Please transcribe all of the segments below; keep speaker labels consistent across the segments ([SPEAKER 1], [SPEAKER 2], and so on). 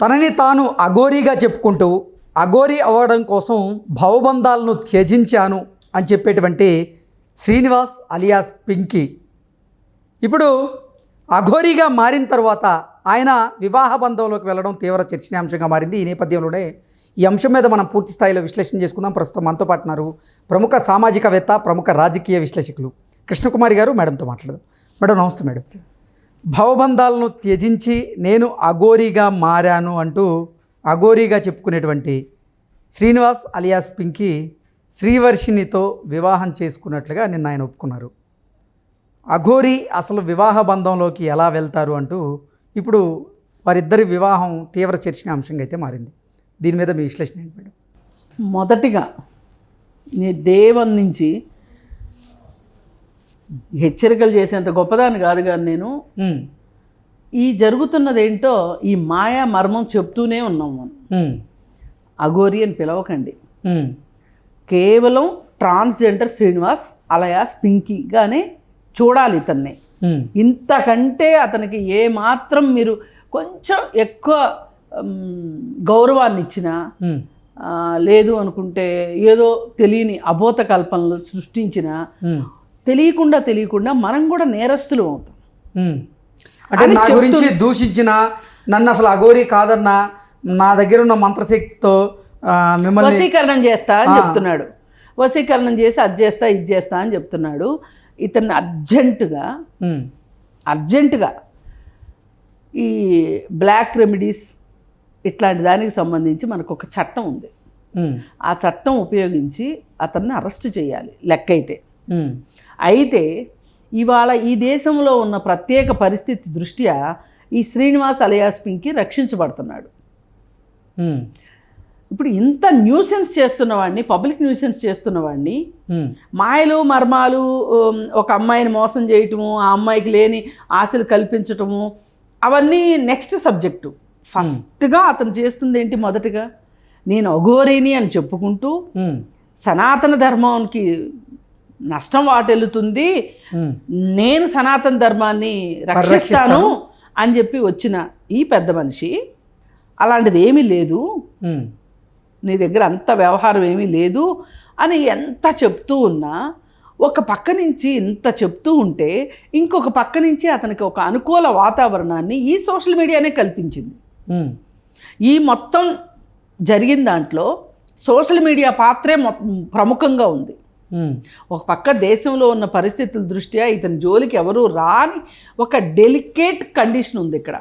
[SPEAKER 1] తనని తాను అఘోరీగా చెప్పుకుంటూ అఘోరీ అవ్వడం కోసం భవబంధాలను త్యజించాను అని చెప్పేటువంటి శ్రీనివాస్ అలియాస్ పింకీ. ఇప్పుడు అఘోరీగా మారిన తర్వాత ఆయన వివాహ బంధంలోకి వెళ్ళడం తీవ్ర చర్చనీయాంశంగా మారింది. ఈ నేపథ్యంలోనే ఈ అంశం మీద మనం పూర్తి స్థాయిలో విశ్లేషణ చేసుకుందాం. ప్రస్తుతం మనతో పాటు ఉన్నారు ప్రముఖ సామాజికవేత్త ప్రముఖ రాజకీయ విశ్లేషకులు కృష్ణకుమారి గారు. మేడంతో మాట్లాడదాం. మేడం నమస్తే మేడం. భవబంధాలను త్యజించి నేను అఘోరీగా మారాను అంటూ అఘోరీగా చెప్పుకునేటువంటి శ్రీనివాస్ అలియాస్ పింకి శ్రీవర్షినితో వివాహం చేసుకున్నట్లుగా నిన్న ఆయన ఒప్పుకున్నారు. అఘోరి అసలు వివాహ బంధంలోకి ఎలా వెళ్తారు అంటూ ఇప్పుడు వారిద్దరి వివాహం తీవ్ర చర్చనీయాంశంగా అయితే మారింది. దీని మీద మీ విశ్లేషణ ఏంటి మేడం?
[SPEAKER 2] మొదటిగా నీ డే వన్ నుంచి హెచ్చరికలు చేసేంత గొప్పదాన్ని కాదు కానీ నేను. ఈ జరుగుతున్నదేంటో ఈ మాయా మర్మం చెప్తూనే ఉన్నాం మనం. అఘోరి అని పిలవకండి. కేవలం ట్రాన్స్జెండర్ శ్రీనివాస్ అలయాస్ పింకీగానే చూడాలి ఇతన్ని. ఇంతకంటే అతనికి ఏ మాత్రం మీరు కొంచెం ఎక్కువ గౌరవాన్ని ఇచ్చినా లేదు అనుకుంటే ఏదో తెలియని అబోధ కల్పనలు సృష్టించిన తెలియకుండా తెలియకుండా మనం కూడా నేరస్తులు అవుతాం.
[SPEAKER 1] అంటే నా గురించి దూషించిన నన్ను అసలు అఘోరి కాదన్నా నా దగ్గర ఉన్న మంత్రశక్తితో మిమ్మల్ని
[SPEAKER 2] వశీకరణం చేస్తా అని చెప్తున్నాడు. వశీకరణం చేసి అది చేస్తా ఇది చేస్తా అని చెప్తున్నాడు. ఇతన్ని అర్జెంటుగా అర్జెంటుగా ఈ బ్లాక్ రెమెడీస్ ఇట్లాంటి దానికి సంబంధించి మనకు ఒక చట్టం ఉంది. ఆ చట్టం ఉపయోగించి అతన్ని అరెస్ట్ చేయాలి లెక్క అయితే ఇవాళ ఈ దేశంలో ఉన్న ప్రత్యేక పరిస్థితి దృష్ట్యా ఈ శ్రీనివాస్ అలయాస్ పింకి రక్షించబడుతున్నాడు. ఇప్పుడు ఇంత న్యూసెన్స్ చేస్తున్నవాడిని పబ్లిక్ న్యూసెన్స్ చేస్తున్నవాడిని మాయలు మర్మాలు ఒక అమ్మాయిని మోసం చేయటము ఆ అమ్మాయికి లేని ఆశలు కల్పించటము అవన్నీ నెక్స్ట్ సబ్జెక్టు. ఫస్ట్గా అతను చేస్తుంది ఏంటి మొదటగా? నేను అఘోరిని అని చెప్పుకుంటూ సనాతన ధర్మానికి నష్టం వాటెల్లుతుంది. నేను సనాతన ధర్మాన్ని రక్షిస్తాను అని చెప్పి వచ్చిన ఈ పెద్ద మనిషి అలాంటిది ఏమీ లేదు. నీ దగ్గర అంత వ్యవహారం ఏమీ లేదు అని ఎంత చెప్తూ ఉన్నా ఒక పక్క నుంచి ఇంత చెప్తూ ఉంటే ఇంకొక పక్క నుంచి అతనికి ఒక అనుకూల వాతావరణాన్ని ఈ సోషల్ మీడియానే కల్పించింది. ఈ మొత్తం జరిగిన దాంట్లో సోషల్ మీడియా పాత్రే ప్రముఖంగా ఉంది. ఒక పక్క దేశంలో ఉన్న పరిస్థితుల దృష్ట్యా ఇతని జోలికి ఎవరు రాని ఒక డెలికేట్ కండిషన్ ఉంది ఇక్కడ.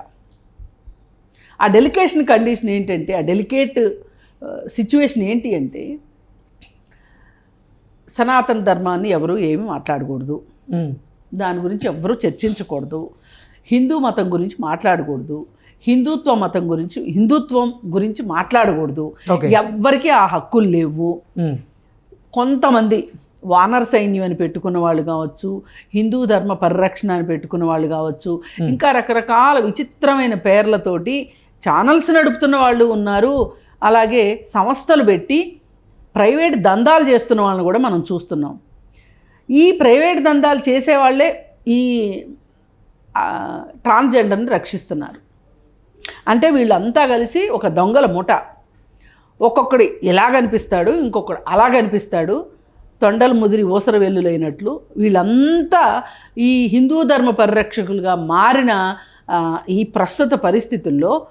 [SPEAKER 2] ఆ డెలికేషన్ కండిషన్ ఏంటంటే ఆ డెలికేట్ సిచ్యువేషన్ ఏంటి అంటే సనాతన ధర్మాన్ని ఎవరు ఏమీ మాట్లాడకూడదు. దాని గురించి ఎవ్వరూ చర్చించకూడదు. హిందూ మతం గురించి మాట్లాడకూడదు. హిందుత్వ మతం గురించి హిందుత్వం గురించి మాట్లాడకూడదు.
[SPEAKER 1] ఓకే.
[SPEAKER 2] ఎవ్వరికీ ఆ హక్కులు లేవు. కొంతమంది వానర సైన్యం అని పెట్టుకున్న వాళ్ళు కావచ్చు హిందూ ధర్మ పరిరక్షణ అని పెట్టుకున్న వాళ్ళు కావచ్చు ఇంకా రకరకాల విచిత్రమైన పేర్లతోటి ఛానల్స్ నడుపుతున్న వాళ్ళు ఉన్నారు. అలాగే సంస్థలు పెట్టి ప్రైవేట్ దందాలు చేస్తున్న వాళ్ళని కూడా మనం చూస్తున్నాం. ఈ ప్రైవేట్ దందాలు చేసేవాళ్ళే ఈ ట్రాన్స్జెండర్ని రక్షిస్తున్నారు. అంటే వీళ్ళంతా కలిసి ఒక దొంగల ముఠ. ఒక్కొక్కడి ఇలా కనిపిస్తాడు ఇంకొకడు అలా కనిపిస్తాడు తొండలు ముదిరి ఊసర వెల్లులైనట్లు వీళ్ళంతా ఈ హిందూ ధర్మ పరిరక్షకులుగా మారిన ఈ ప్రస్తుత పరిస్థితుల్లో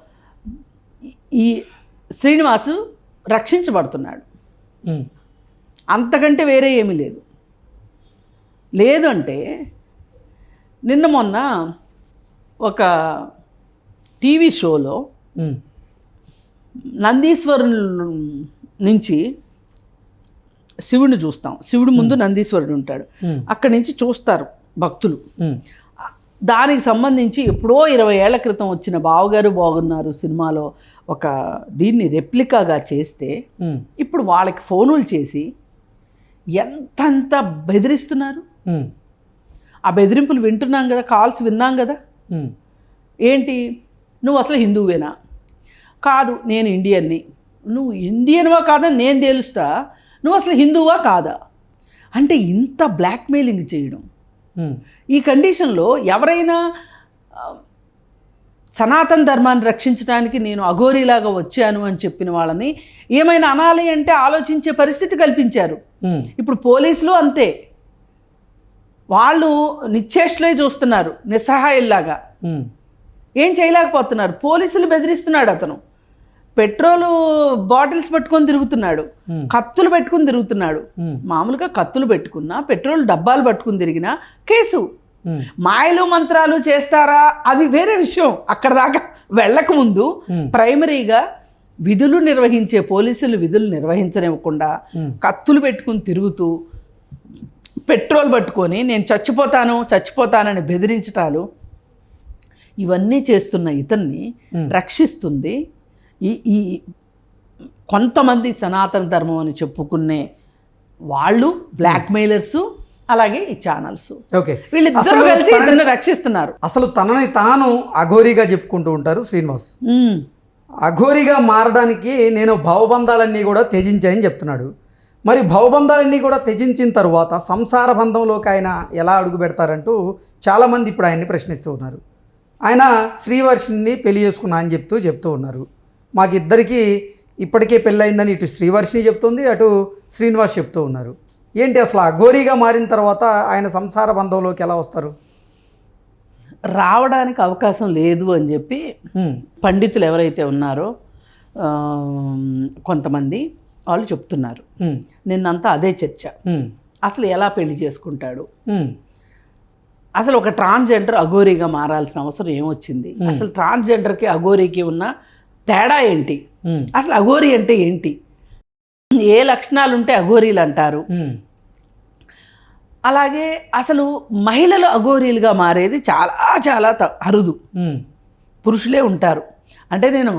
[SPEAKER 2] ఈ శ్రీనివాసు రక్షించబడుతున్నాడు. అంతకంటే వేరే ఏమీ లేదు. లేదు అంటే నిన్న మొన్న ఒక టీవీ షోలో నందీశ్వరు నుంచి శివుడిని చూస్తాం. శివుడు ముందు నందీశ్వరుడు ఉంటాడు. అక్కడి నుంచి చూస్తారు భక్తులు. దానికి సంబంధించి ఎప్పుడో ఇరవై ఏళ్ళ క్రితం వచ్చిన బావగారు బాగున్నారు సినిమాలో ఒక దీన్ని రెప్లికాగా చేస్తే ఇప్పుడు వాళ్ళకి ఫోనులు చేసి ఎంతంత బెదిరిస్తున్నారు? ఆ బెదిరింపులు వింటున్నాం కదా కాల్స్ విన్నాం కదా? ఏంటి? నువ్వు అసలు హిందువేనా కాదు నేను ఇండియన్ని. నువ్వు ఇండియన్వా కాదని నేను తేలుస్తా. నువ్వు అసలు హిందువా కాదా? అంటే ఇంత బ్లాక్మెయిలింగ్ చేయడం. ఈ కండిషన్లో ఎవరైనా సనాతన ధర్మాన్ని రక్షించడానికి నేను అఘోరీలాగా వచ్చాను అని చెప్పిన వాళ్ళని ఏమైనా అనాలి అంటే ఆలోచించే పరిస్థితి కల్పించారు. ఇప్పుడు పోలీసులు అంతే. వాళ్ళు నిశ్చేష్లే చూస్తున్నారు నిస్సహాయుల్లాగా. ఏం చేయలేకపోతున్నారు? పోలీసులు బెదిరిస్తున్నాడు అతను. పెట్రోలు బాటిల్స్ పట్టుకొని తిరుగుతున్నాడు. కత్తులు పెట్టుకుని తిరుగుతున్నాడు. మామూలుగా కత్తులు పెట్టుకున్నా పెట్రోల్ డబ్బాలు పట్టుకుని తిరిగినా కేసు మాయలు మంత్రాలు చేస్తారా అవి వేరే విషయం అక్కడ దాకా వెళ్ళక ముందు
[SPEAKER 1] Hmm.
[SPEAKER 2] ప్రైమరీగా విధులు నిర్వహించే పోలీసులు విధులు నిర్వహించనివ్వకుండా. కత్తులు పెట్టుకుని తిరుగుతూ పెట్రోల్ పట్టుకొని నేను చచ్చిపోతాను చచ్చిపోతానని బెదిరించటాలు ఇవన్నీ చేస్తున్న ఇతన్ని రక్షిస్తుంది ఈ ఈ కొంతమంది సనాతన ధర్మం అని చెప్పుకునే వాళ్ళు బ్లాక్మెయిలర్స్ అలాగే ఈ ఛానల్స్.
[SPEAKER 1] ఓకే.
[SPEAKER 2] వీళ్ళిద్దరూ
[SPEAKER 1] అసలు
[SPEAKER 2] కలిసి రక్షిస్తున్నారు.
[SPEAKER 1] అసలు తనని తాను అఘోరీగా చెప్పుకుంటూ ఉంటారు శ్రీనివాస్. అఘోరిగా మారడానికి నేను భవబంధాలన్నీ కూడా త్యజించాయని చెప్తున్నాడు. మరి భవబంధాలన్నీ కూడా త్యజించిన తరువాత సంసార బంధంలోకి ఆయన ఎలా అడుగు పెడతారంటూ చాలామంది ఇప్పుడు ఆయన్ని ప్రశ్నిస్తూ ఉన్నారు. ఆయన శ్రీవర్షిని పెళ్ళి చేసుకున్నా అని చెప్తూ చెప్తూ ఉన్నారు. మాకిద్దరికీ ఇప్పటికే పెళ్ళయిందని ఇటు శ్రీవర్షిని చెప్తుంది అటు శ్రీనివాస్ చెప్తూ ఉన్నారు. ఏంటి అసలు అఘోరీగా మారిన తర్వాత ఆయన సంసార బంధంలోకి ఎలా వస్తారు?
[SPEAKER 2] రావడానికి అవకాశం లేదు అని చెప్పి పండితులు ఎవరైతే ఉన్నారో కొంతమంది వాళ్ళు చెప్తున్నారు. నిన్నంతా అదే చర్చ. అసలు ఎలా పెళ్ళి చేసుకుంటాడు? అసలు ఒక ట్రాన్స్జెండర్ అఘోరీగా మారాల్సిన అవసరం ఏమొచ్చింది? అసలు ట్రాన్స్జెండర్కి అఘోరీకి ఉన్న తేడా ఏంటి? అసలు అఘోరీ అంటే ఏంటి? ఏ లక్షణాలు ఉంటే అఘోరీలు అంటారు అలాగే అసలు మహిళలు అఘోరీలుగా మారేది చాలా చాలా అరుదు. పురుషులే ఉంటారు. అంటే నేను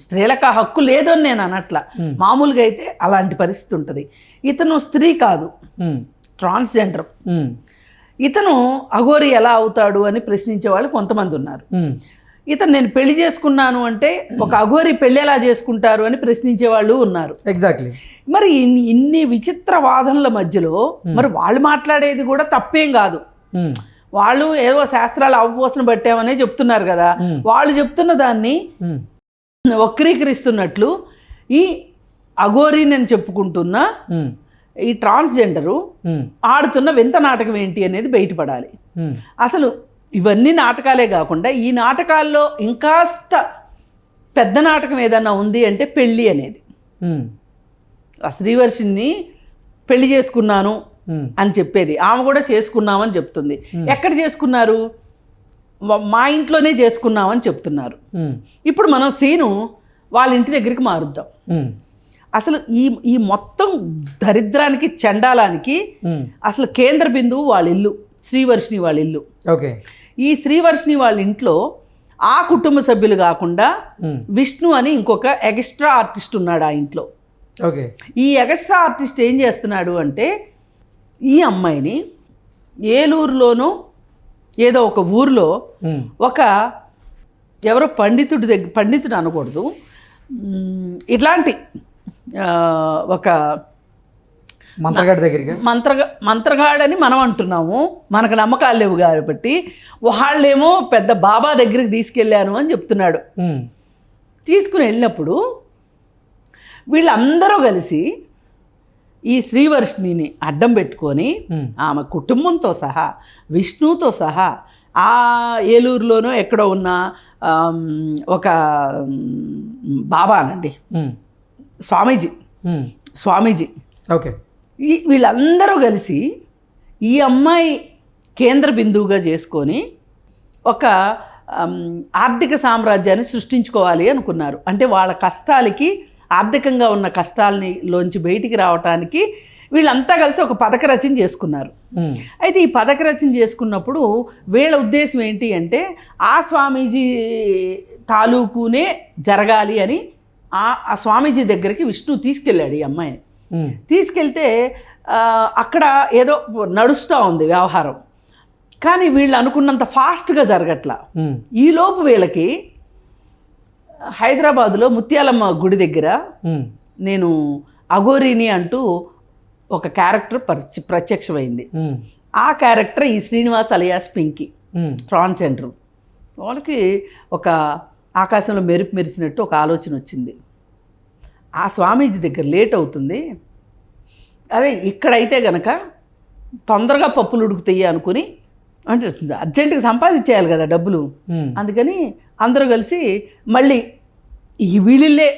[SPEAKER 2] స్త్రీలకు ఆ హక్కు లేదు అని నేను అనట్ల. మామూలుగా అయితే అలాంటి పరిస్థితి ఉంటుంది. ఇతను స్త్రీ కాదు. ట్రాన్స్జెండర్. ఇతను అఘోరి ఎలా అవుతాడు అని ప్రశ్నించే వాళ్ళు కొంతమంది ఉన్నారు. ఇతను నేను పెళ్ళి చేసుకున్నాను అంటే ఒక అఘోరి పెళ్ళి ఎలా చేసుకుంటారు అని ప్రశ్నించే వాళ్ళు ఉన్నారు.
[SPEAKER 1] ఎగ్జాక్ట్లీ
[SPEAKER 2] మరి ఇన్ని ఇన్ని విచిత్ర వాదనల మధ్యలో మరి వాళ్ళు మాట్లాడేది కూడా తప్పేం కాదు.
[SPEAKER 1] ఉమ్,
[SPEAKER 2] వాళ్ళు ఏదో శాస్త్రాలు అవపోసన పట్టామనే చెప్తున్నారు కదా. వాళ్ళు చెప్తున్న దాన్ని వక్రీకరిస్తున్నట్లు ఈ అఘోరి నేను చెప్పుకుంటున్న ఈ ట్రాన్స్జెండరు ఆడుతున్న వింత నాటకం ఏంటి అనేది బయటపడాలి. అసలు ఇవన్నీ నాటకాలే కాకుండా ఈ నాటకాల్లో ఇంకాస్త పెద్ద నాటకం ఏదన్నా ఉంది అంటే పెళ్ళి అనేది. ఆ శ్రీవర్షిని పెళ్ళి చేసుకున్నాను అని చెప్పేది. ఆమె కూడా చేసుకున్నామని చెప్తుంది. ఎక్కడ చేసుకున్నారు? మ- ఇంట్లోనే చేసుకున్నామని చెప్తున్నారు. ఇప్పుడు మనం సీను వాళ్ళ ఇంటి దగ్గరికి మారుద్దాం. అసలు ఈ ఈ మొత్తం దరిద్రానికి చండాలానికి అసలు కేంద్ర బిందువు వాళ్ళ ఇల్లు. శ్రీవర్షిని వాళ్ళ ఇల్లు.
[SPEAKER 1] ఓకే.
[SPEAKER 2] ఈ శ్రీవర్షిని వాళ్ళ ఇంట్లో ఆ కుటుంబ సభ్యులు కాకుండా విష్ణు అని ఇంకొక ఎక్స్ట్రా ఆర్టిస్ట్ ఉన్నాడు ఆ ఇంట్లో.
[SPEAKER 1] ఓకే.
[SPEAKER 2] ఈ ఎక్స్ట్రా ఆర్టిస్ట్ ఏం చేస్తున్నాడు అంటే ఈ అమ్మాయిని ఏలూరులోనో ఏదో ఒక ఊర్లో ఒక ఎవరో పండితుడి దగ్గర పండితుడు అనకూడదు. ఇట్లాంటి ఒక
[SPEAKER 1] మంత్రగాడి దగ్గరికి?
[SPEAKER 2] మంత్రగా మంత్రగాడని మనం అంటున్నాము. మనకు నమ్మకాలు లేవు కాబట్టి వాళ్ళేమో పెద్ద బాబా దగ్గరికి తీసుకెళ్ళాను అని చెప్తున్నాడు. తీసుకుని వెళ్ళినప్పుడు వీళ్ళందరూ కలిసి ఈ శ్రీవర్షిణిని అడ్డం పెట్టుకొని ఆమె కుటుంబంతో సహా విష్ణుతో సహా ఆ ఏలూరులోనో ఎక్కడో ఉన్న ఒక బాబానండి స్వామీజీ. స్వామీజీ.
[SPEAKER 1] ఓకే.
[SPEAKER 2] ఈ వీళ్ళందరూ కలిసి ఈ అమ్మాయి కేంద్ర బిందువుగా చేసుకొని ఒక ఆర్థిక సామ్రాజ్యాన్ని సృష్టించుకోవాలి అనుకున్నారు. అంటే వాళ్ళ కష్టాలకి ఆర్థికంగా ఉన్న కష్టాలని లోంచి బయటికి రావటానికి వీళ్ళంతా కలిసి ఒక పథక రచన చేసుకున్నారు. అయితే ఈ పథక రచన చేసుకున్నప్పుడు వీళ్ళ ఉద్దేశం ఏంటి అంటే ఆ స్వామీజీ తాలూకునే జరగాలి అని ఆ స్వామీజీ దగ్గరికి విష్ణు తీసుకెళ్ళాడు ఈ అమ్మాయిని. తీసుకెళ్తే ఆ, అక్కడ ఏదో నడుస్తూ ఉంది వ్యవహారం. కానీ వీళ్ళు అనుకున్నంత ఫాస్ట్గా జరగట్లా.
[SPEAKER 1] ఉమ్,
[SPEAKER 2] ఈలోపు వీళ్ళకి హైదరాబాదులో ముత్యాలమ్మ గుడి దగ్గర
[SPEAKER 1] ఉమ్,
[SPEAKER 2] నేను అఘోరిని అంటూ ఒక క్యారెక్టర్ ప్రత్యక్షమైంది. ఆ క్యారెక్టర్ ఈ శ్రీనివాస్ అలియాస్ పింకీ.
[SPEAKER 1] ఉమ్,
[SPEAKER 2] ట్రాన్స్జెండర్ వాళ్ళకి ఒక ఆకాశంలో మెరుపు మెరిసినట్టు ఒక ఆలోచన వచ్చింది. ఆ స్వామీజీ దగ్గర లేట్ అవుతుంది. అదే ఇక్కడైతే గనక తొందరగా పప్పులు ఉడుకుతాయి అనుకుని అంటే అర్జెంటుగా సంపాదించేయాలి కదా డబ్బులు. అందుకని అందరూ కలిసి మళ్ళీ ఈ వీళ్ళే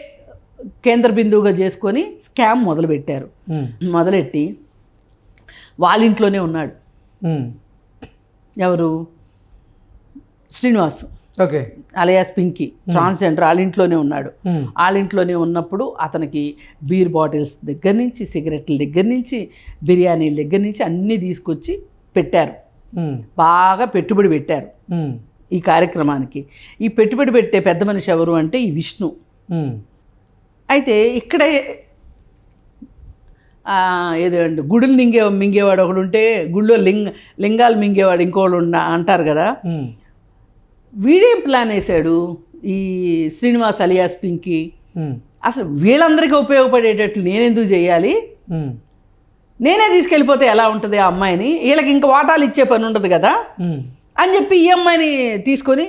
[SPEAKER 2] కేంద్ర బిందువుగా చేసుకొని స్కామ్ మొదలుపెట్టారు. మొదలెట్టి వాళ్ళ ఇంట్లోనే ఉన్నాడు. ఎవరు? Srinivas.
[SPEAKER 1] Okay.
[SPEAKER 2] Alias Pinky transgender వాళ్ళ ఇంట్లోనే ఉన్నాడు. వాళ్ళ ఇంట్లోనే ఉన్నప్పుడు అతనికి బీర్ బాటిల్స్ దగ్గర నుంచి సిగరెట్ల దగ్గర నుంచి బిర్యానీల దగ్గర నుంచి అన్నీ తీసుకొచ్చి పెట్టారు. బాగా పెట్టుబడి పెట్టారు. ఈ కార్యక్రమానికి. ఈ పెట్టుబడి పెట్టే పెద్ద మనిషి ఎవరు అంటే ఈ విష్ణు. అయితే ఇక్కడే ఏదో అండి గుడులు మింగే మింగేవాడు ఒకడు ఉంటే గుళ్ళో లింగ లింగాలు మింగేవాడు ఉన్న అంటారు కదా. వీడేం ప్లాన్ వేశాడు? ఈ శ్రీనివాస్ అలియాస్ పింకి? అసలు వీళ్ళందరికీ ఉపయోగపడేటట్లు నేనెందుకు చేయాలి? నేనే తీసుకెళ్ళిపోతే ఎలా ఉంటుంది ఆ అమ్మాయిని? వీళ్ళకి ఇంకా వాటాలు ఇచ్చే పని ఉండదు కదా? అని చెప్పి ఈ అమ్మాయిని తీసుకొని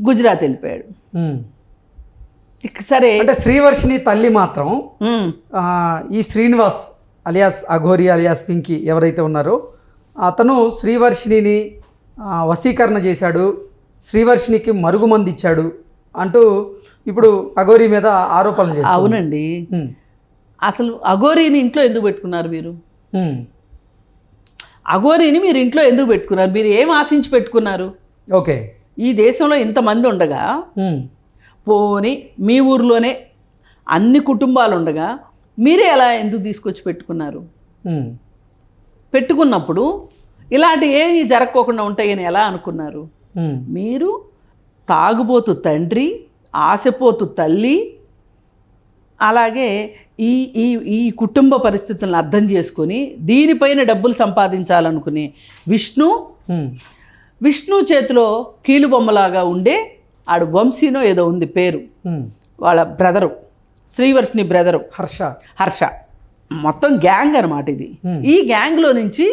[SPEAKER 2] గుజరాత్ వెళ్ళిపోయాడు. సరే.
[SPEAKER 1] అంటే శ్రీవర్షిని తల్లి మాత్రం ఈ శ్రీనివాస్ అలియాస్ అఘోరి అలియాస్ పింకీ ఎవరైతే ఉన్నారో అతను శ్రీవర్షిణిని వశీకరణ చేశాడు. శ్రీవర్షినికి మరుగుమంది ఇచ్చాడు అంటూ ఇప్పుడు అఘోరి మీద ఆరోపణలు చేస్తారు
[SPEAKER 2] అవునండి. అసలు అఘోరీని ఇంట్లో ఎందుకు పెట్టుకున్నారు మీరు? అఘోరీని మీరు ఇంట్లో ఎందుకు పెట్టుకున్నారు? మీరు ఏం ఆశించి పెట్టుకున్నారు?
[SPEAKER 1] ఓకే.
[SPEAKER 2] ఈ దేశంలో ఇంతమంది ఉండగా పోని మీ ఊర్లోనే అన్ని కుటుంబాలు ఉండగా మీరే ఎలా ఎందుకు తీసుకొచ్చి పెట్టుకున్నారు? పెట్టుకున్నప్పుడు ఇలాంటి ఏవి జరగకోకుండా ఉంటాయని ఎలా అనుకున్నారు? మీరు తాగుబోతు తండ్రి ఆశపోతు తల్లి అలాగే ఈ ఈ ఈ కుటుంబ పరిస్థితులను అర్థం చేసుకొని దీనిపైన డబ్బులు సంపాదించాలనుకునే విష్ణు విష్ణు చేతిలో కీలుబొమ్మలాగా ఉండే ఆడు వంశీనో ఏదో ఉంది పేరు. వాళ్ళ బ్రదరు శ్రీవర్షిని బ్రదరు.
[SPEAKER 1] హర్ష.
[SPEAKER 2] హర్ష. మొత్తం గ్యాంగ్ అనమాట ఇది. ఈ గ్యాంగ్లో నుంచి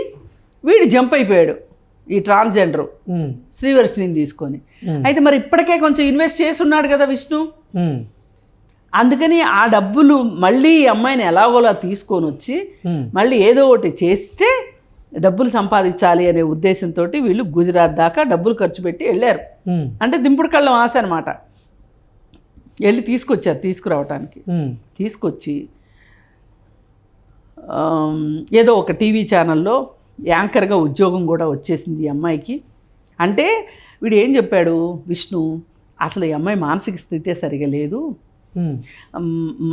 [SPEAKER 2] వీడు జంప్ అయిపోయాడు ఈ ట్రాన్స్జెండర్. శ్రీవర్షిని తీసుకొని. అయితే మరి ఇప్పటికే కొంచెం ఇన్వెస్ట్ చేసి ఉన్నాడు కదా విష్ణు? అందుకని ఆ డబ్బులు మళ్ళీ ఈ అమ్మాయిని ఎలాగోలా తీసుకొని వచ్చి మళ్ళీ ఏదో ఒకటి చేస్తే డబ్బులు సంపాదించాలి అనే ఉద్దేశంతో వీళ్ళు గుజరాత్ దాకా డబ్బులు ఖర్చు పెట్టి వెళ్ళారు. అంటే దింపుడు కళ్ళం ఆశ అనమాట వెళ్ళి తీసుకొచ్చారు తీసుకురావటానికి. తీసుకొచ్చి ఏదో ఒక టీవీ ఛానల్లో యాంకర్గా ఉద్యోగం కూడా వచ్చేసింది ఈ అమ్మాయికి. అంటే వీడు ఏం చెప్పాడు? విష్ణు అసలు ఈ అమ్మాయి మానసిక స్థితే సరిగా లేదు.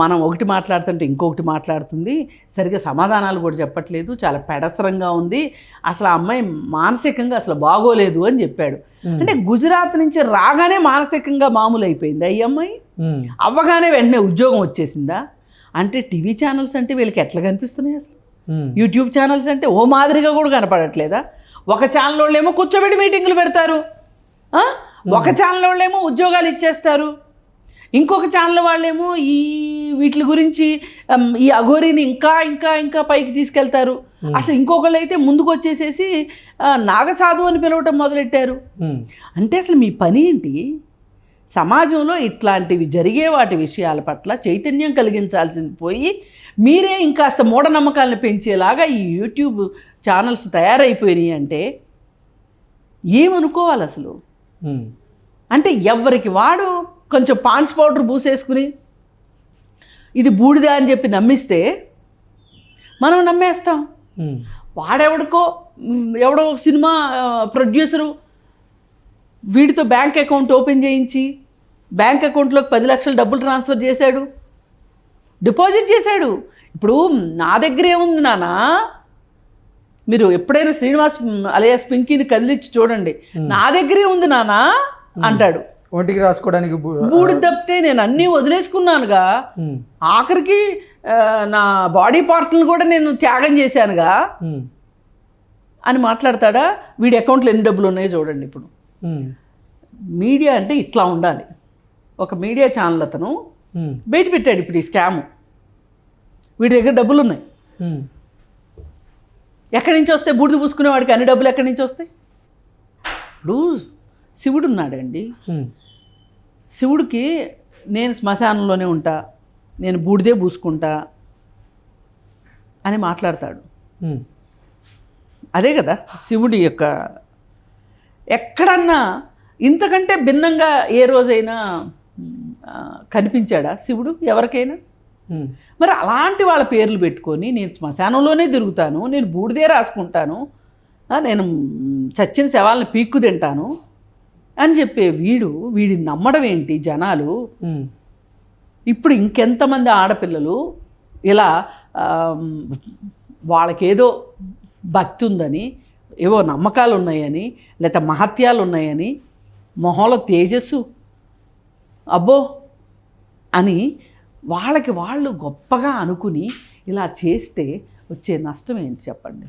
[SPEAKER 2] మనం ఒకటి మాట్లాడుతుంటే ఇంకొకటి మాట్లాడుతుంది. సరిగా సమాధానాలు కూడా చెప్పట్లేదు. చాలా పెడసరంగా ఉంది. అసలు ఆ అమ్మాయి మానసికంగా అసలు బాగోలేదు అని చెప్పాడు. అంటే గుజరాత్ నుంచి రాగానే మానసికంగా మామూలు అయిపోయిందా ఈ అమ్మాయి? అవ్వగానే వెంటనే ఉద్యోగం వచ్చేసిందా? అంటే టీవీ ఛానల్స్ అంటే వీళ్ళకి ఎట్లా కనిపిస్తున్నాయి అసలు? యూట్యూబ్ ఛానల్స్ అంటే ఓ మాదిరిగా కూడా కనపడట్లేదా? ఒక ఛానల్ వాళ్ళు ఏమో కూర్చోబెట్టి మీటింగ్లు పెడతారు. ఆ? ఒక ఛానల్ వాళ్ళేమో ఉద్యోగాలు ఇచ్చేస్తారు. ఇంకొక ఛానల్ వాళ్ళేమో ఈ వీటి గురించి ఈ అఘోరిని ఇంకా ఇంకా ఇంకా పైకి తీసుకెళ్తారు. అసలు ఇంకొకళ్ళు అయితే ముందుకు వచ్చేసేసి నాగసాధు అని పిలవటం మొదలెట్టారు. అంటే అసలు మీ పని ఏంటి? సమాజంలో ఇట్లాంటివి జరిగే వాటి విషయాల పట్ల చైతన్యం కలిగించాల్సింది పోయి మీరే ఇంకాస్త మూఢనమ్మకాలను పెంచేలాగా ఈ యూట్యూబ్ ఛానల్స్ తయారైపోయినాయి అంటే ఏమనుకోవాలి అసలు? అంటే ఎవరికి వాడు కొంచెం పాన్స్ పౌడర్ పూసేసుకుని ఇది బూడిద అని చెప్పి నమ్మిస్తే మనం నమ్మేస్తాం. వాడెవడికో ఎవడో సినిమా ప్రొడ్యూసరు వీడితో బ్యాంక్ అకౌంట్ ఓపెన్ చేయించి బ్యాంక్ అకౌంట్లోకి పది లక్షలు డబ్బులు ట్రాన్స్ఫర్ చేశాడు. డిపాజిట్ చేశాడు. ఇప్పుడు నా దగ్గరే ఉంది నానా. మీరు ఎప్పుడైనా శ్రీనివాస్ అలయాస్ పింకీని కదిలిచ్చి చూడండి. నా దగ్గరే ఉంది నానా అంటాడు.
[SPEAKER 1] ఒంటికి రాసుకోవడానికి
[SPEAKER 2] బూడిద తప్పితే నేను అన్నీ వదిలేసుకున్నానుగా. ఆఖరికి నా బాడీ పార్ట్లను కూడా నేను త్యాగం చేశానుగా. అని మాట్లాడతాడా? వీడి అకౌంట్లో ఎన్ని డబ్బులు ఉన్నాయో చూడండి ఇప్పుడు. మీడియా అంటే ఇట్లా ఉండాలి. ఒక మీడియా ఛానల్ అతను
[SPEAKER 1] ఉమ్,
[SPEAKER 2] బయట పెట్టాడు ఇప్పుడు ఈ స్కామ్ వీడి దగ్గర డబ్బులు ఉన్నాయి.
[SPEAKER 1] ఉమ్,
[SPEAKER 2] ఎక్కడి నుంచి వస్తాయి? బూడిద పూసుకునే వాడికి అన్ని డబ్బులు ఎక్కడి నుంచి వస్తాయి? ఇప్పుడు శివుడు ఉన్నాడండి. శివుడికి నేను శ్మశానంలోనే ఉంటా నేను బూడిదే పూసుకుంటా అని మాట్లాడతాడు. అదే కదా శివుడి యొక్క ఎక్కడన్నా ఇంతకంటే భిన్నంగా ఏ రోజైనా కనిపించాడా శివుడు? ఎవరికైనా? మరి అలాంటి వాళ్ళ పేర్లు పెట్టుకొని నేను శ్మశానంలోనే తిరుగుతాను నేను బూడిదే రాసుకుంటాను నేను చచ్చిన శవాలను పీక్కు తింటాను అని చెప్పే వీడు వీడిని నమ్మడం ఏంటి జనాలు? ఇప్పుడు ఇంకెంతమంది ఆడపిల్లలు ఇలా వాళ్ళకేదో భక్తి ఉందని ఏవో నమ్మకాలు ఉన్నాయని లేకపోతే మహత్యాలు ఉన్నాయని మొహంలో తేజస్సు అబ్బో అని వాళ్ళకి వాళ్ళు గొప్పగా అనుకుని ఇలా చేస్తే వచ్చే నష్టం ఏంటి చెప్పండి?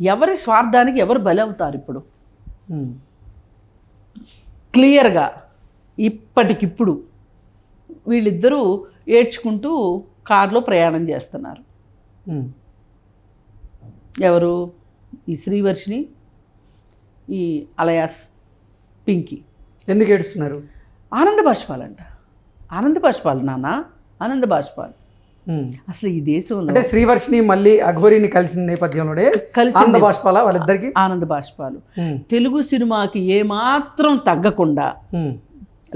[SPEAKER 2] ఎవరి స్వార్థానికి ఎవరు బలి అవుతారు ఇప్పుడు క్లియర్గా ఇప్పటికిప్పుడు వీళ్ళిద్దరూ ఏడ్చుకుంటూ కారులో ప్రయాణం చేస్తున్నారు. ఎవరు? ఈ శ్రీవర్షిని ఈ అలయాస్ పింకీ.
[SPEAKER 1] ఎందుకు ఏడుస్తున్నారు?
[SPEAKER 2] ఆనంద బాష్పాలంట. ఆనంద బాష్పాలు నాన్న ఆనంద బాష్పాలు. అసలు ఈ దేశంలో
[SPEAKER 1] అంటే శ్రీవర్షిని మళ్ళీ అఘోరిని కలిసిన నేపథ్యంలోనే
[SPEAKER 2] కలిసి
[SPEAKER 1] ఆనంద బాష్పాల వాళ్ళిద్దరికి?
[SPEAKER 2] ఆనంద బాష్పాలు. తెలుగు సినిమాకి ఏమాత్రం తగ్గకుండా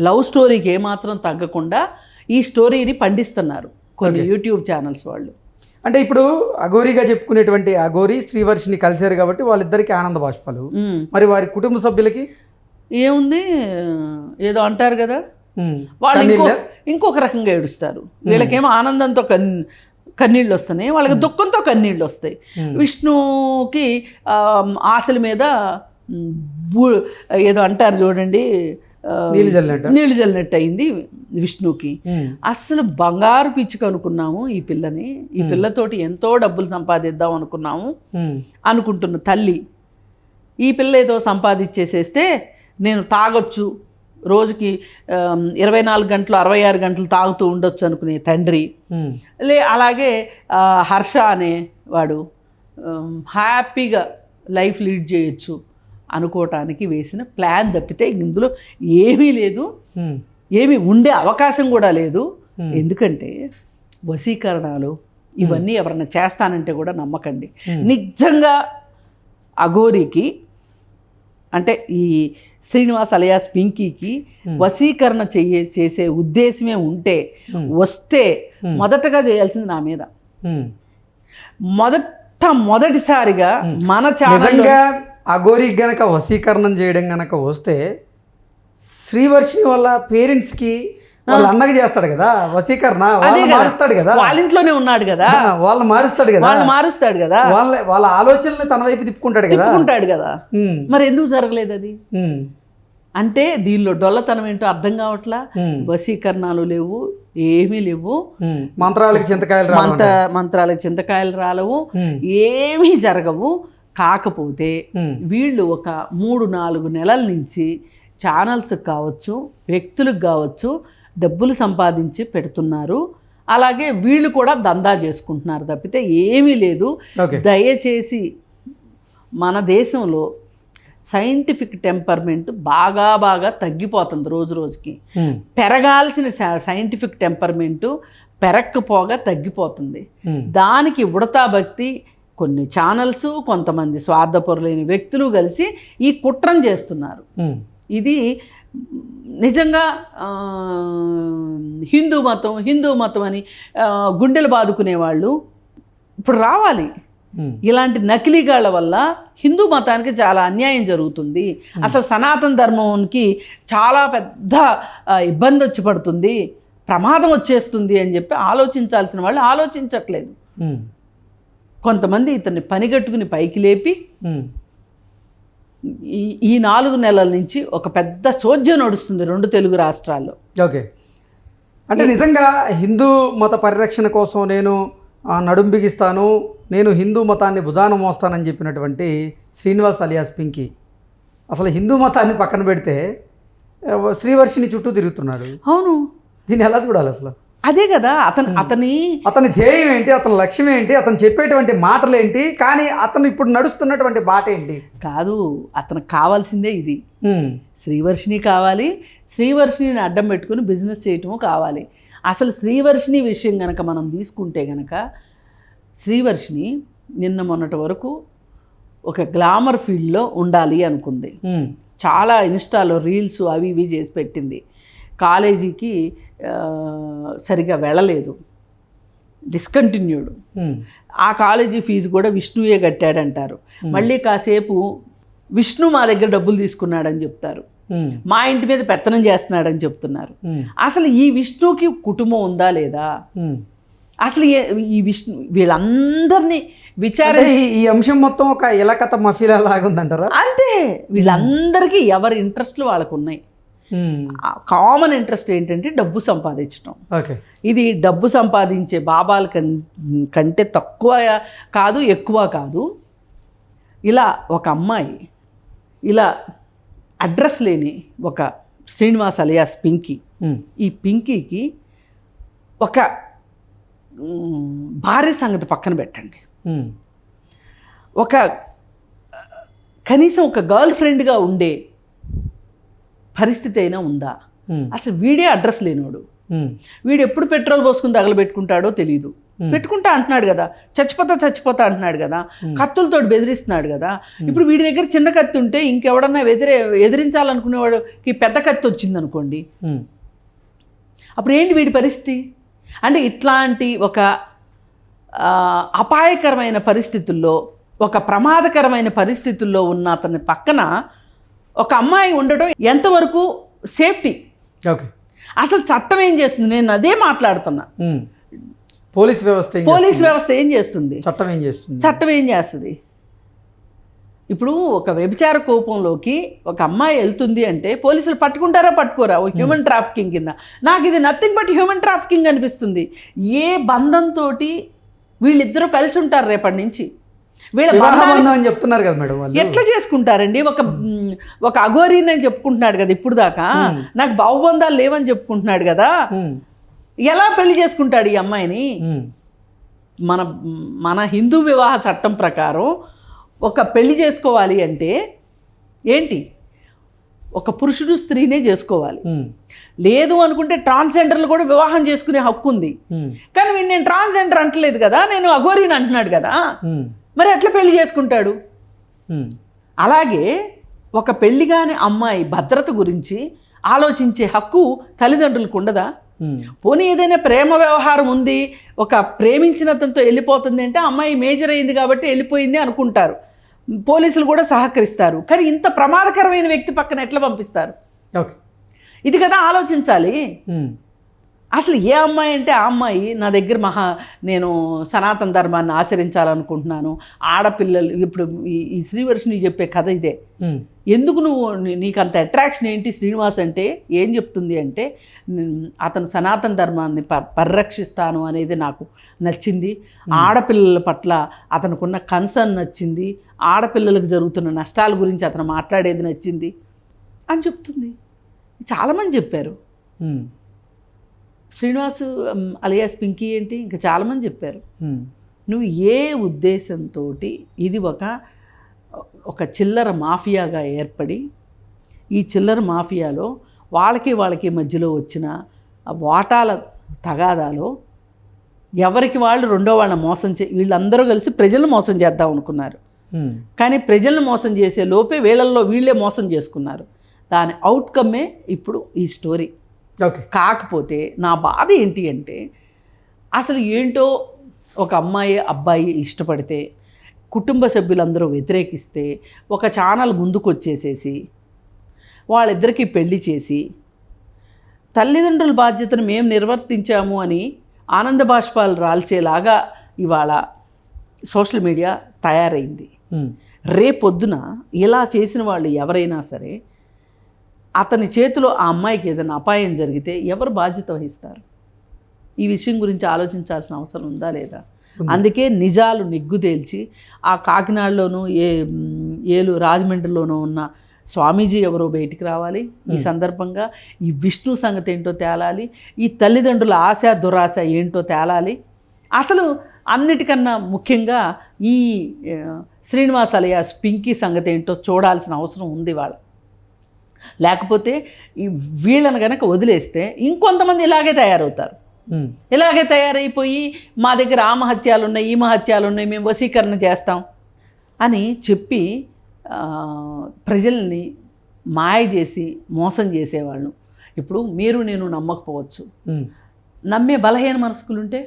[SPEAKER 2] లవ్ స్టోరీకి ఏమాత్రం తగ్గకుండా ఈ స్టోరీని పండిస్తున్నారు కొన్ని యూట్యూబ్ ఛానల్స్ వాళ్ళు.
[SPEAKER 1] అంటే ఇప్పుడు అఘోరిగా చెప్పుకునేటువంటి అఘోరి శ్రీవర్షిని కలిశారు కాబట్టి వాళ్ళిద్దరికి ఆనంద బాష్పాలు. మరి వారి కుటుంబ సభ్యులకి?
[SPEAKER 2] ఏముంది? ఏదో అంటారు కదా. వాళ్ళు ఇంకో? ఇంకొక రకంగా ఏడుస్తారు. వీళ్ళకేమో ఆనందంతో కన్ కన్నీళ్ళు వస్తున్నాయి వాళ్ళకి దుఃఖంతో కన్నీళ్ళు వస్తాయి. విష్ణుకి ఆశల మీద ఏదో అంటారు చూడండి.
[SPEAKER 1] నీళ్ళు చల్లినట్టు?
[SPEAKER 2] అయింది విష్ణుకి.
[SPEAKER 1] ఉమ్,
[SPEAKER 2] అస్సలు బంగారు పిచ్చుక అనుకున్నాము ఈ పిల్లని. ఈ పిల్లతోటి ఎంతో డబ్బులు సంపాదిద్దాం అనుకున్నాము అనుకుంటున్న తల్లి. ఈ పిల్ల ఏదో సంపాదించేసేస్తే నేను తాగొచ్చు. రోజుకి ఇరవై నాలుగు గంటలు అరవై ఆరు గంటలు తాగుతూ ఉండొచ్చు అనుకునే తండ్రి. లే అలాగే హర్ష అనే వాడు హ్యాపీగా లైఫ్ లీడ్ చేయొచ్చు. అనుకోవటానికి వేసిన ప్లాన్ తప్పితే ఇందులో ఏమీ లేదు. ఏమీ ఉండే అవకాశం కూడా లేదు. ఎందుకంటే వశీకరణాలు ఇవన్నీ ఎవరన్నా చేస్తానంటే కూడా నమ్మకండి. నిజంగా అఘోరికి అంటే ఈ శ్రీనివాస్ అలియాస్ పింకీకి వశీకరణ చెయ్యే చేసే ఉద్దేశమే ఉంటే వస్తే మొదటగా చేయాల్సింది నా మీద. మొదట మొదటిసారిగా మన ఛానల్
[SPEAKER 1] నిజంగా అఘోరి గనక వశీకరణం చేయడం గనక వస్తే శ్రీవర్షిని వాళ్ళ పేరెంట్స్కి వాళ్ళ అన్నకి చేస్తాడు కదా వశీకరణ. వాళ్ళని మారుస్తాడు కదా.
[SPEAKER 2] వాళ్ళ ఇంట్లోనే ఉన్నాడు కదా.
[SPEAKER 1] ఆ, వాళ్ళని మారుస్తాడు కదా.
[SPEAKER 2] వాళ్ళు మారుస్తాడు కదా.
[SPEAKER 1] వాళ్ళ వాళ్ళ ఆలోచనల్ని తన వైపు తిప్పుకుంటాడు కదా.
[SPEAKER 2] తిప్పుకుంటాడు కదా. మరి ఎందుకు జరగలేదు అది? అంటే దీనిలో డొల్లతనం ఏంటో అర్థం కావట్లా? వశీకరణాలు లేవు ఏమీ లేవు.
[SPEAKER 1] మంత్రాలకి చింతకాయలు
[SPEAKER 2] మంత్ర మంత్రాలకు చింతకాయలు రాలవు. ఏమీ జరగవు. కాకపోతే వీళ్ళు ఒక మూడు నాలుగు నెలల నుంచి ఛానల్స్కి కావచ్చు వ్యక్తులకు కావచ్చు డబ్బులు సంపాదించి పెడుతున్నారు. అలాగే వీళ్ళు కూడా దందా చేసుకుంటున్నారు తప్పితే ఏమీ లేదు. దయచేసి మన దేశంలో సైంటిఫిక్ టెంపర్మెంట్ బాగా బాగా తగ్గిపోతుంది రోజు రోజుకి. పెరగాల్సిన సైంటిఫిక్ టెంపర్మెంటు పెరక్కపోగా తగ్గిపోతుంది. దానికి ఉడతా భక్తి కొన్ని ఛానల్స్ కొంతమంది స్వార్థపరులైన వ్యక్తులు కలిసి ఈ కుట్రం చేస్తున్నారు. ఇది నిజంగా హిందూ మతం హిందూ మతం అని గుండెలు బాదుకునే వాళ్ళు ఇప్పుడు రావాలి. ఇలాంటి నకిలీగాళ్ళ వల్ల హిందూ మతానికి చాలా అన్యాయం జరుగుతుంది. అసలు సనాతన ధర్మంకి చాలా పెద్ద ఇబ్బంది వచ్చి పడుతుంది. ప్రమాదం వచ్చేస్తుంది అని చెప్పి ఆలోచించాల్సిన వాళ్ళు ఆలోచించట్లేదు. కొంతమంది ఇతన్ని పనిగట్టుకుని పైకి లేపి ఈ ఈ నాలుగు నెలల నుంచి ఒక పెద్ద చోద్యం నడుస్తుంది రెండు తెలుగు రాష్ట్రాల్లో.
[SPEAKER 1] ఓకే. అంటే నిజంగా హిందూ మత పరిరక్షణ కోసం నేను నడుం బిగిస్తాను నేను హిందూ మతాన్ని భుజాన మోస్తానని చెప్పినటువంటి శ్రీనివాస్ అలియాస్ పింకీ. అసలు హిందూ మతాన్ని పక్కన పెడితే శ్రీవర్షిని చుట్టూ తిరుగుతున్నాడు.
[SPEAKER 2] అవును.
[SPEAKER 1] దీన్ని ఎలా చూడాలి అసలు?
[SPEAKER 2] అదే కదా అతను అతని
[SPEAKER 1] అతని ధ్యేయం ఏంటి అతని లక్ష్యం ఏంటి అతను చెప్పేటువంటి మాటలు ఏంటి కానీ అతను ఇప్పుడు నడుస్తున్నటువంటి బాట ఏంటి?
[SPEAKER 2] కాదు అతనికి కావాల్సిందే ఇది.
[SPEAKER 1] ఉమ్,
[SPEAKER 2] శ్రీవర్షిని కావాలి శ్రీవర్షిని అడ్డం పెట్టుకుని బిజినెస్ చేయటము కావాలి. అసలు శ్రీవర్షిని విషయం గనక మనం తీసుకుంటే గనక శ్రీవర్షిని నిన్న మొన్నటి వరకు ఒక గ్లామర్ ఫీల్డ్లో ఉండాలి అనుకుంది. చాలా ఇన్స్టాలో రీల్స్ అవి ఇవి చేసి పెట్టింది. కాలేజీకి సరిగా వెళ్ళలేదు. డిస్కంటిన్యూడ్
[SPEAKER 1] ఉమ్,
[SPEAKER 2] ఆ కాలేజీ ఫీజు కూడా విష్ణువే కట్టాడంటారు. మళ్ళీ కాసేపు విష్ణు మా దగ్గర డబ్బులు తీసుకున్నాడని చెప్తారు.
[SPEAKER 1] ఉమ్,
[SPEAKER 2] మా ఇంటి మీద పెత్తనం చేస్తున్నాడని చెప్తున్నారు. అసలు ఈ విష్ణుకి కుటుంబం ఉందా లేదా. అసలు ఈ విష్ణు వీళ్ళందరినీ విచార
[SPEAKER 1] ఈ- అంశం మొత్తం ఒక ఇలకత మఫీలా లాగా ఉందంటారా
[SPEAKER 2] అంతే వీళ్ళందరికీ ఎవరి ఇంట్రెస్ట్లు వాళ్ళకు ఉన్నాయి కామన్ ఇంట్రెస్ట్ ఏంటంటే డబ్బు సంపాదించడం
[SPEAKER 1] ఓకే
[SPEAKER 2] ఇది డబ్బు సంపాదించే బాబాల కం కంటే తక్కువ కాదు ఎక్కువ కాదు. ఇలా ఒక అమ్మాయి ఇలా అడ్రస్ లేని ఒక శ్రీనివాస్ అలియాస్ పింకీ.
[SPEAKER 1] ఉమ్,
[SPEAKER 2] ఈ పింకీకి ఒక భార్య సంగతి పక్కన పెట్టండి.
[SPEAKER 1] ఉమ్,
[SPEAKER 2] ఒక కనీసం ఒక గర్ల్ ఫ్రెండ్గా ఉండే పరిస్థితి అయినా ఉందా? అసలు వీడే అడ్రస్
[SPEAKER 1] ఉమ్,
[SPEAKER 2] వీడు ఎప్పుడు పెట్రోల్ పోసుకుని తగలబెట్టుకుంటాడో తెలియదు పెట్టుకుంటా అంటున్నాడు కదా. చచ్చిపోతా చచ్చిపోతా అంటున్నాడు కదా. కత్తులతో బెదిరిస్తున్నాడు కదా. ఇప్పుడు వీడి దగ్గర చిన్న కత్తి ఉంటే ఇంకెవడన్నా ఎదిరే ఎదిరించాలనుకునేవాడికి పెద్ద కత్తి వచ్చింది అనుకోండి అప్పుడు ఏంటి వీడి పరిస్థితి? అంటే ఇట్లాంటి ఒక అపాయకరమైన పరిస్థితుల్లో ఒక ప్రమాదకరమైన పరిస్థితుల్లో ఉన్న అతని పక్కన ఒక అమ్మాయి ఉండడం ఎంతవరకు సేఫ్టీ?
[SPEAKER 1] ఓకే.
[SPEAKER 2] అసలు చట్టం ఏం చేస్తుంది? నేను అదే మాట్లాడుతున్నా.
[SPEAKER 1] పోలీస్ వ్యవస్థ
[SPEAKER 2] పోలీస్ వ్యవస్థ ఏం చేస్తుంది?
[SPEAKER 1] చేస్తుంది? చట్టం ఏం చేస్తుంది?
[SPEAKER 2] చట్టం ఏం చేస్తుంది? ఇప్పుడు ఒక వ్యభిచార కోపంలోకి ఒక అమ్మాయి వెళ్తుంది అంటే పోలీసులు పట్టుకుంటారా పట్టుకోరా? ఓ హ్యూమన్ ట్రాఫికింగ్ కింద. నాకు ఇది నథింగ్ బట్ హ్యూమన్ ట్రాఫికింగ్ అనిపిస్తుంది. ఏ బంధంతో వీళ్ళిద్దరూ కలిసి ఉంటారు రేపటి నుంచి? వీళ్ళ
[SPEAKER 1] బంధం అని చెప్తున్నారు కదా మేడం
[SPEAKER 2] ఎట్లా చేసుకుంటారండి? ఒక ఒక అఘోరీని అని చెప్పుకుంటున్నాడు కదా ఇప్పుడు దాకా. నాకు భావబంధాలు లేవని చెప్పుకుంటున్నాడు కదా. ఎలా పెళ్ళి చేసుకుంటాడు ఈ అమ్మాయిని? మన మన హిందూ వివాహ చట్టం ప్రకారం ఒక పెళ్ళి చేసుకోవాలి అంటే ఏంటి? ఒక పురుషుడు స్త్రీనే చేసుకోవాలి. లేదు అనుకుంటే ట్రాన్స్జెండర్లు కూడా వివాహం చేసుకునే హక్కు ఉంది. కానీ నేను ట్రాన్స్జెండర్ అంటలేదు కదా నేను అఘోరీని అంటున్నాడు కదా. మరి ఎట్లా పెళ్ళి చేసుకుంటాడు? అలాగే ఒక పెళ్ళి కాని అమ్మాయి భద్రత గురించి ఆలోచించే హక్కు తల్లిదండ్రులకు ఉండదా? పోనీ ఏదైనా ప్రేమ వ్యవహారం ఉంది ఒక ప్రేమించిన అతనితో వెళ్ళిపోతుంది అంటే అమ్మాయి మేజర్ అయింది కాబట్టి వెళ్ళిపోయింది అనుకుంటారు. పోలీసులు కూడా సహకరిస్తారు. కానీ ఇంత ప్రమాదకరమైన వ్యక్తి పక్కన ఎట్లా పంపిస్తారు?
[SPEAKER 1] ఓకే.
[SPEAKER 2] ఇది కదా ఆలోచించాలి. అసలు ఏ అమ్మాయి అంటే ఆ అమ్మాయి నా దగ్గర మహా నేను సనాతన ధర్మాన్ని ఆచరించాలనుకుంటున్నాను. ఆడపిల్లలు ఇప్పుడు ఈ శ్రీవర్షిని చెప్పే కథ ఇదే. ఎందుకు నువ్వు నీకు అంత అట్రాక్షన్ ఏంటి శ్రీనివాస్ అంటే? ఏం చెప్తుంది అంటే "ఉమ్, అతను సనాతన ధర్మాన్ని ప పరిరక్షిస్తాను అనేది నాకు నచ్చింది. ఆడపిల్లల పట్ల అతనుకున్న కన్సర్న్ నచ్చింది. ఆడపిల్లలకు జరుగుతున్న నష్టాల గురించి అతను మాట్లాడేది నచ్చింది. అని చెప్తుంది. చాలామంది చెప్పారు. శ్రీనివాస్ అలియాస్ పింకీ ఏంటి? ఇంకా చాలామంది చెప్పారు. నువ్వు ఏ ఉద్దేశంతో ఇది ఒక ఒక చిల్లర మాఫియాగా ఏర్పడి ఈ చిల్లర మాఫియాలో వాళ్ళకి వాళ్ళకి మధ్యలో వచ్చిన వాటాల తగాదాలో ఎవరికి వాళ్ళు రెండో వాళ్ళని మోసం చే వీళ్ళందరూ కలిసి ప్రజలను మోసం చేద్దాం అనుకున్నారు. కానీ ప్రజలను మోసం చేసే లోపే వీళ్ళల్లో వీళ్ళే మోసం చేసుకున్నారు. దాని అవుట్కమ్మే ఇప్పుడు ఈ స్టోరీ కాకపోతే నా బాధ ఏంటి అంటే అసలు ఏంటో ఒక అమ్మాయి అబ్బాయి ఇష్టపడితే కుటుంబ సభ్యులందరూ వ్యతిరేకిస్తే ఒక ఛానల్ ముందుకు వచ్చేసేసి వాళ్ళిద్దరికీ పెళ్ళి చేసి తల్లిదండ్రుల బాధ్యతను మేము నిర్వర్తించాము అని ఆనంద బాష్పాలు రాల్చేలాగా ఇవాళ సోషల్ మీడియా తయారైంది. రేపొద్దున ఇలా చేసిన వాళ్ళు ఎవరైనా సరే అతని చేతిలో ఆ అమ్మాయికి ఏదైనా అపాయం జరిగితే ఎవరు బాధ్యత వహిస్తారు? ఈ విషయం గురించి ఆలోచించాల్సిన అవసరం ఉందా లేదా? అందుకే నిజాలు నిగ్గు తేల్చి ఆ కాకినాడలోనూ ఏ ఏలు రాజమండ్రిలోనూ ఉన్న స్వామీజీ ఎవరో బయటికి రావాలి. ఈ సందర్భంగా ఈ విష్ణు సంగతి ఏంటో తేలాలి ఈ తల్లిదండ్రుల ఆశ దురాశ ఏంటో తేలాలి. అసలు అన్నిటికన్నా ముఖ్యంగా ఈ శ్రీనివాస్ అలియాస్ పింకీ సంగతి ఏంటో చూడాల్సిన అవసరం ఉంది వాళ్ళ లేకపోతే ఈ వీళ్ళని కనుక వదిలేస్తే ఇంకొంతమంది ఇలాగే తయారవుతారు. ఇలాగే తయారైపోయి మా దగ్గర ఆ మహత్యాలు ఉన్నాయి ఈ మహత్యాలు ఉన్నాయి మేము వశీకరణ చేస్తాం అని చెప్పి ప్రజల్ని మాయ చేసి మోసం చేసేవాళ్ళు. ఇప్పుడు మీరు నేను నమ్మకపోవచ్చు. నమ్మే బలహీన మనస్కులుంటే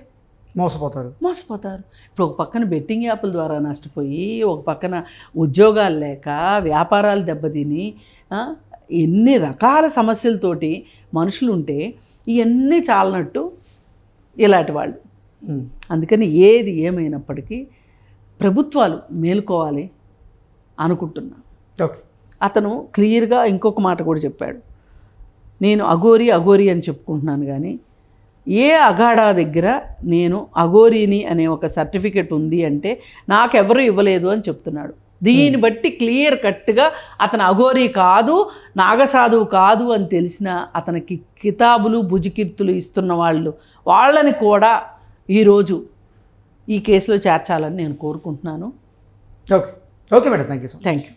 [SPEAKER 1] మోసపోతారు.
[SPEAKER 2] మోసపోతారు. ఇప్పుడు ఒక పక్కన బెట్టింగ్ యాప్ల ద్వారా నష్టపోయి ఒక పక్కన ఉద్యోగాలు లేక వ్యాపారాలు దెబ్బతిని ఎన్ని రకాల సమస్యలతోటి మనుషులు ఉంటే ఇవన్నీ చాలనట్టు ఇలాంటి వాళ్ళు. అందుకని ఏది ఏమైనప్పటికీ ప్రభుత్వాలు మేలుకోవాలి అనుకుంటున్నా.
[SPEAKER 1] ఓకే.
[SPEAKER 2] అతను క్లియర్గా ఇంకొక మాట కూడా చెప్పాడు. నేను అఘోరి అఘోరి అని చెప్పుకుంటున్నాను కానీ ఏ అఘాడా దగ్గర నేను అఘోరిని అనే ఒక సర్టిఫికెట్ ఉంది అంటే నాకెవరు ఇవ్వలేదు అని చెప్తున్నాడు. దీన్ని బట్టి క్లియర్ కట్గా అతను అఘోరి కాదు నాగసాధువు కాదు అని తెలిసిన అతనికి కితాబులు భుజకీర్తులు ఇస్తున్న వాళ్ళు. వాళ్ళని కూడా ఈరోజు ఈ కేసులో చేర్చాలని నేను కోరుకుంటున్నాను.
[SPEAKER 1] Okay. Okay madam. Thank you
[SPEAKER 2] thank you